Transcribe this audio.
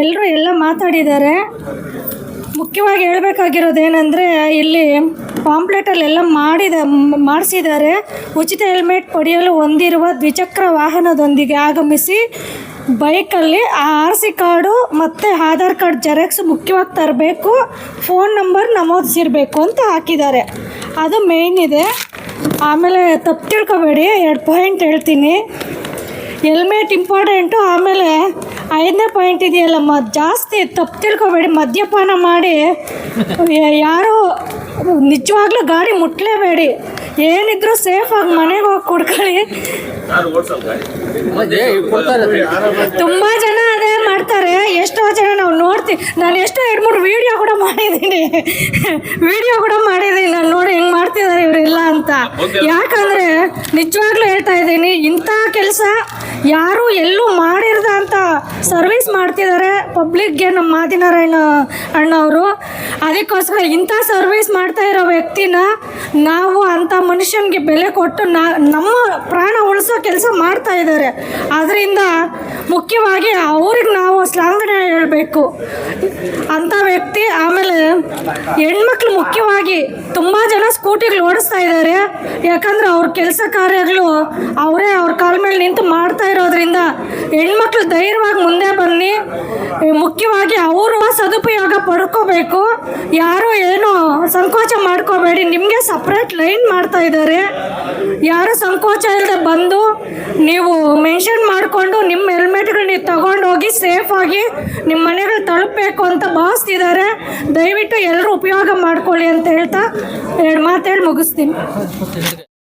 ಎಲ್ಲರೂ ಎಲ್ಲ ಮಾತಾಡಿದ್ದಾರೆ. ಮುಖ್ಯವಾಗಿ ಹೇಳಬೇಕಾಗಿರೋದು ಏನಂದರೆ ಇಲ್ಲಿ ಪಾಂಪ್ಲೆಟಲ್ಲೆಲ್ಲ ಮಾಡಿದ, ಮಾಡಿಸಿದ್ದಾರೆ. ಉಚಿತ ಹೆಲ್ಮೆಟ್ ಪಡೆಯಲು ಹೊಂದಿರುವ ದ್ವಿಚಕ್ರ ವಾಹನದೊಂದಿಗೆ ಆಗಮಿಸಿ ಬೈಕಲ್ಲಿ ಆರ್ ಸಿ ಕಾರ್ಡು ಮತ್ತು ಆಧಾರ್ ಕಾರ್ಡ್ ಜೆರಾಕ್ಸ್ ಮುಖ್ಯವಾಗಿ ತರಬೇಕು. ಫೋನ್ ನಂಬರ್ ನಮೂದಿಸಿರಬೇಕು ಅಂತ ಹಾಕಿದ್ದಾರೆ. ಅದು ಮೇಯ್ನ್ ಇದೆ. ಆಮೇಲೆ ತಪ್ಪು ತಿಳ್ಕೊಬೇಡಿ, ಎರಡು ಪಾಯಿಂಟ್ ಹೇಳ್ತೀನಿ. ಹೆಲ್ಮೆಟ್ ಇಂಪಾರ್ಟೆಂಟು ಆಮೇಲೆ ಐದನೇ ಪಾಯಿಂಟ್ ಇದೆಯಲ್ಲಮ್ಮ. ಜಾಸ್ತಿ ತಪ್ಪು ತಿಳ್ಕೊಬೇಡಿ. ಮದ್ಯಪಾನ ಮಾಡಿ ಯಾರು ನಿಜವಾಗ್ಲೂ ಗಾಡಿ ಮುಟ್ಲೇಬೇಡಿ. ಏನಿದ್ರು ಆಗಿ ಮನೆಗೆ ಹೋಗಿ ಕುಡ್ಕೊಳ್ಳಿ. ತುಂಬ ಜನ ಅದೇ ಮಾಡ್ತಾರೆ. ಎಷ್ಟೋ ಜನ ನಾನು ಎಷ್ಟೋ ಎರಡು ಮೂರು ವೀಡಿಯೋ ಕೂಡ ಮಾಡಿದ್ದೀನಿ. ವೀಡಿಯೋ ಕೂಡ ಮಾಡಿದ್ದೀನಿ. ನಾನು ನೋಡಿ ಹೆಂಗೆ ಮಾಡ್ತಿದ್ದಾರೆ ಇವರೆಲ್ಲ ಅಂತ. ಯಾಕಂದರೆ ನಿಜವಾಗ್ಲೂ ಹೇಳ್ತಾ ಇದ್ದೀನಿ ಇಂಥ ಕೆಲಸ ಯಾರು ಎಲ್ಲೂ ಮಾಡಿರ್ದ ಅಂತ ಸರ್ವಿಸ್ ಮಾಡ್ತಿದ್ದಾರೆ ಪಬ್ಲಿಕ್ಗೆ ನಮ್ಮ ಮಾದಿನಾರಾಯಣ ಅಣ್ಣವರು. ಅದಕ್ಕೋಸ್ಕರ ಇಂಥ ಸರ್ವಿಸ್ ಮಾಡ್ತಾ ಇರೋ ವ್ಯಕ್ತಿನ ನಾವು ಅಂಥ ಮನುಷ್ಯನಿಗೆ ಬೆಲೆ ಕೊಟ್ಟು ನಾ ನಮ್ಮ ಪ್ರಾಣ ಉಳಿಸೋ ಕೆಲಸ ಮಾಡ್ತಾ ಇದ್ದಾರೆ. ಅದರಿಂದ ಮುಖ್ಯವಾಗಿ ಅವ್ರಿಗೆ ನಾವು ಶ್ಲಾಘನೆ ಹೇಳಬೇಕು. ಅಂಥ ವ್ಯಕ್ತಿ ಆಮೇಲೆ ಹೆಣ್ಮಕ್ಳು ಮುಖ್ಯವಾಗಿ ತುಂಬ ಜನ ಸ್ಕೂಟಿಗಳು ಓಡಿಸ್ತಾ ಇದ್ದಾರೆ. ಯಾಕಂದ್ರೆ ಅವ್ರ ಕೆಲಸ ಕಾರ್ಯಗಳು ಅವರೇ ಅವ್ರ ಕಾಲ ಮೇಲೆ ನಿಂತು ಮಾಡ್ತಾ ಇರೋದ್ರಿಂದ ಹೆಣ್ಮಕ್ಳು ಧೈರ್ಯವಾಗಿ ಮುಂದೆ ಬನ್ನಿ. ಮುಖ್ಯವಾಗಿ ಅವರು ಸದುಪಯೋಗ ಪಡ್ಕೋಬೇಕು. ಯಾರು ಏನು ಸಂಕೋಚ ಮಾಡ್ಕೋಬೇಡಿ. ನಿಮಗೆ ಸಪ್ರೇಟ್ ಲೈನ್ ಮಾಡ್ತಾ ಇದ್ದಾರೆ. ಯಾರು ಸಂಕೋಚ ಇಲ್ಲದೆ ಬಂದು ನೀವು ಮೆನ್ಷನ್ ಮಾಡಿಕೊಂಡು ನಿಮ್ಮ ಹೆಲ್ಮೆಟ್ಗಳು ನೀವು ತಗೊಂಡೋಗಿ ಸೇಫಾಗಿ ನಿಮ್ಮ ಮನೆಗಳು ತಲುಪಬೇಕು ಅಂತ ಭಾವಿಸ್ತಿದ್ದಾರೆ ದಯವಿಟ್ಟು ಎಲ್ಲರೂ ಉಪಯೋಗ ಮಾಡ್ಕೊಳ್ಳಿ ಅಂತ ಹೇಳ್ತಾ ಎರಡು ಮಾತು ಹೇಳಿ ಮುಗಿಸ್ತೀನಿ.